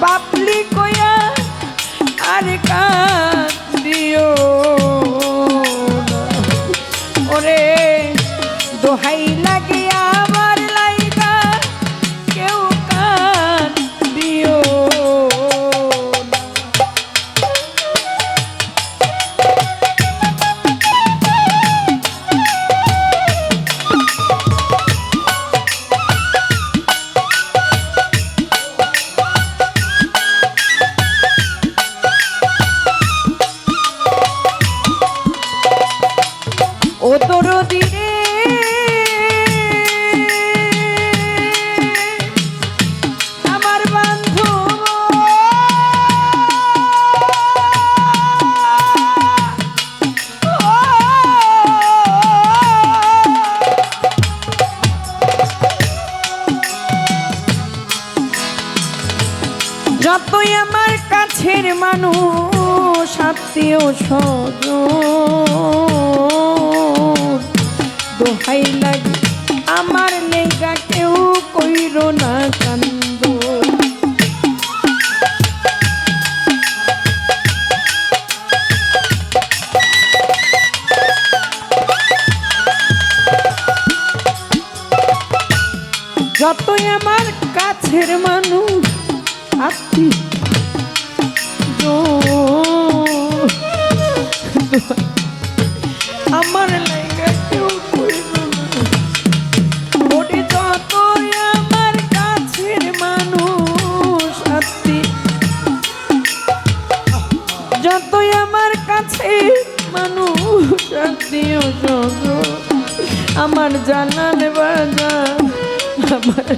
বাপলি কয়া আর কাঁদিও দোহাই লাগে আমার লেগা কেউ কইর না কান্দ যতই আমার কাছের মানুষ আত্মীয় আমার লাইগা কেউ আমার কাছের মানুষ আত্মীয় যতই আমার কাছে মানুষ, আত্মীয় আমার জানালে বাজা আমার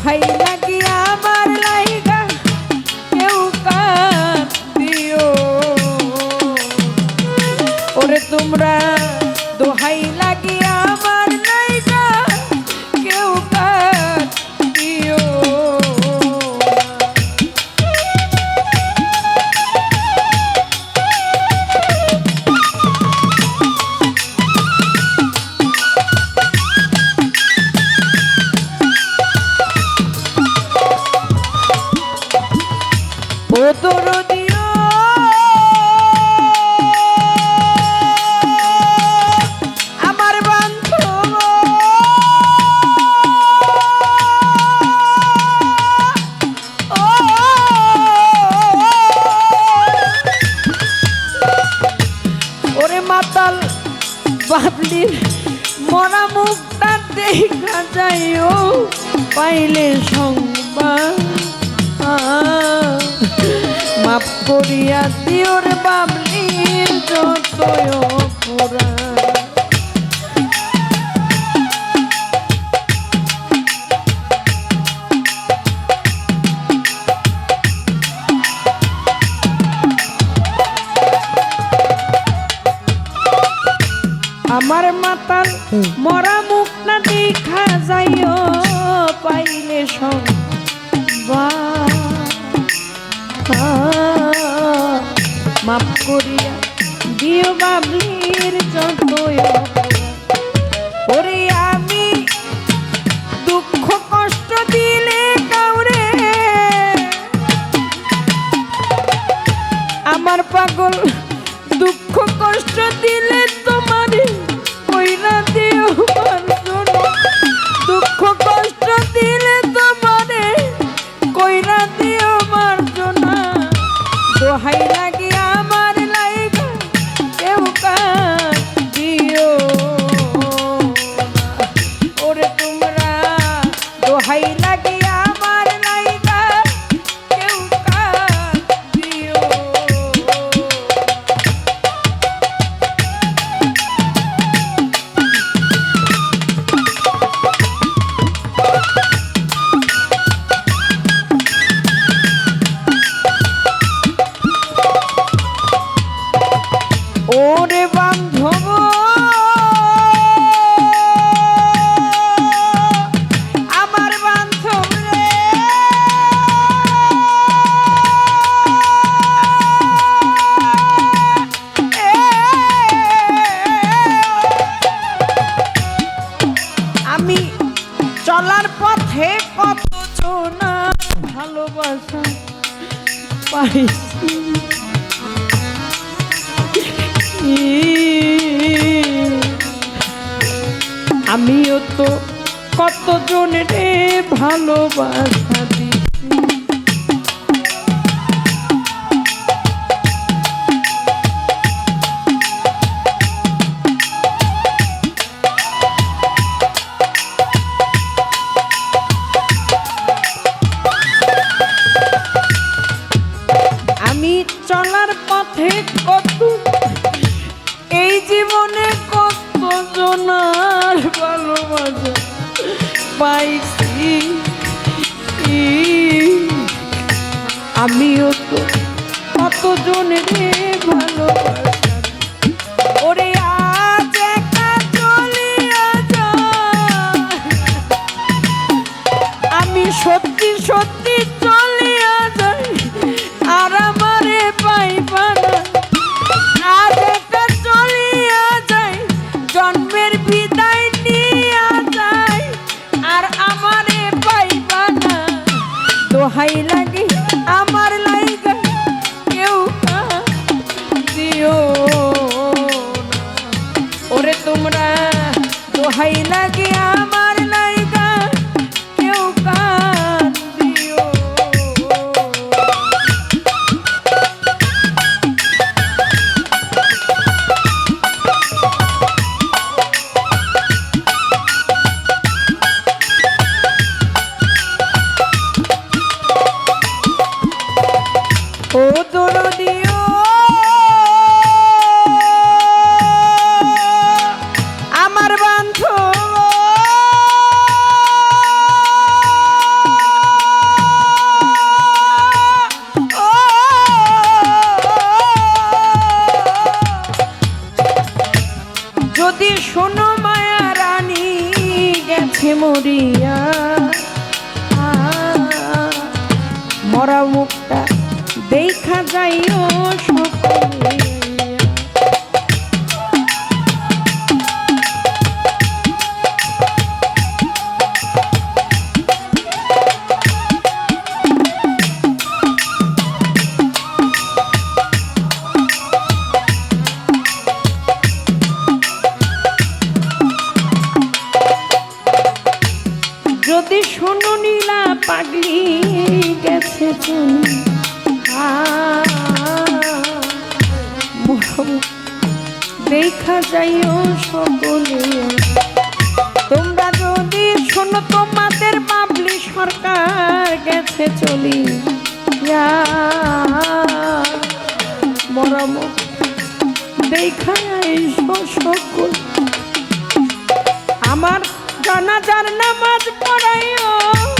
দোহাই লাগি আমার লাইগা? কেউ কান ওরে তোমরা দেখা যাইও পাইলে সংবাদ। করিয়া দিওর বাবলি মাপ করিয়া দিও বাবলির যতই ভালোবাসা পাইছি আমিও তো কতজনের ভালোবাসা? আমিও তো ওরে আমি সত্যি সত্যি চলিয়া যাই, আর আমারে পাইবা চলিয়া যাই, জন্মের বিদায় নিয়া যাই, আর আমারে পাইবা না। মরা মুখটা দেখা যাইও সকলে। যদি শোনো নীলা পাগলি গেছে তুমি দেখা যাইও সকলে। তোমরা যদি শোনো, তোমাদের বাবলি সরকার গেছে চলি। মরম, দেখা এসো সকল। আমার জানাজার নামাজ পড়াইও।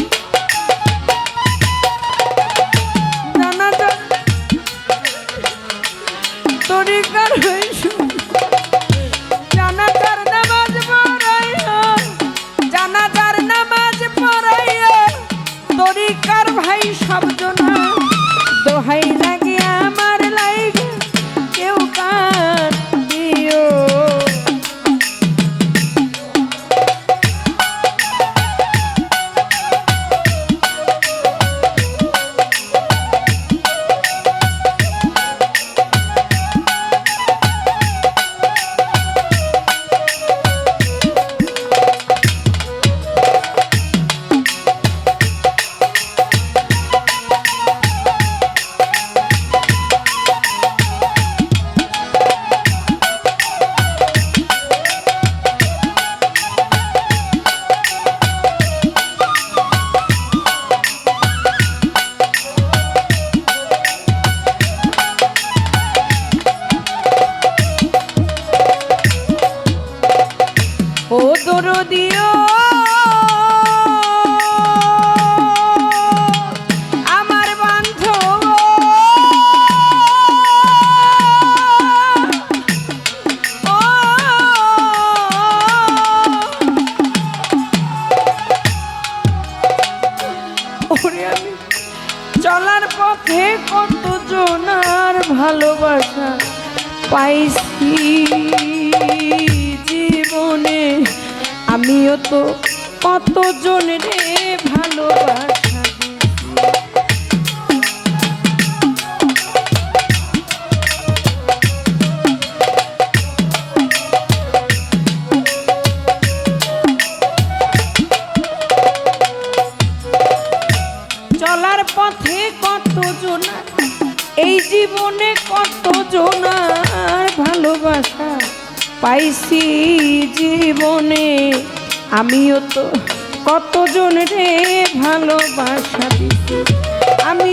আমিও তো কতজন রে ভালোবাসা চলার পথে কত জোনার এই জীবনে কত জোনার ভালোবাসা পাইছি জীবনে। আমিও তো কতজন রে ভালোবাসা দিছি। আমি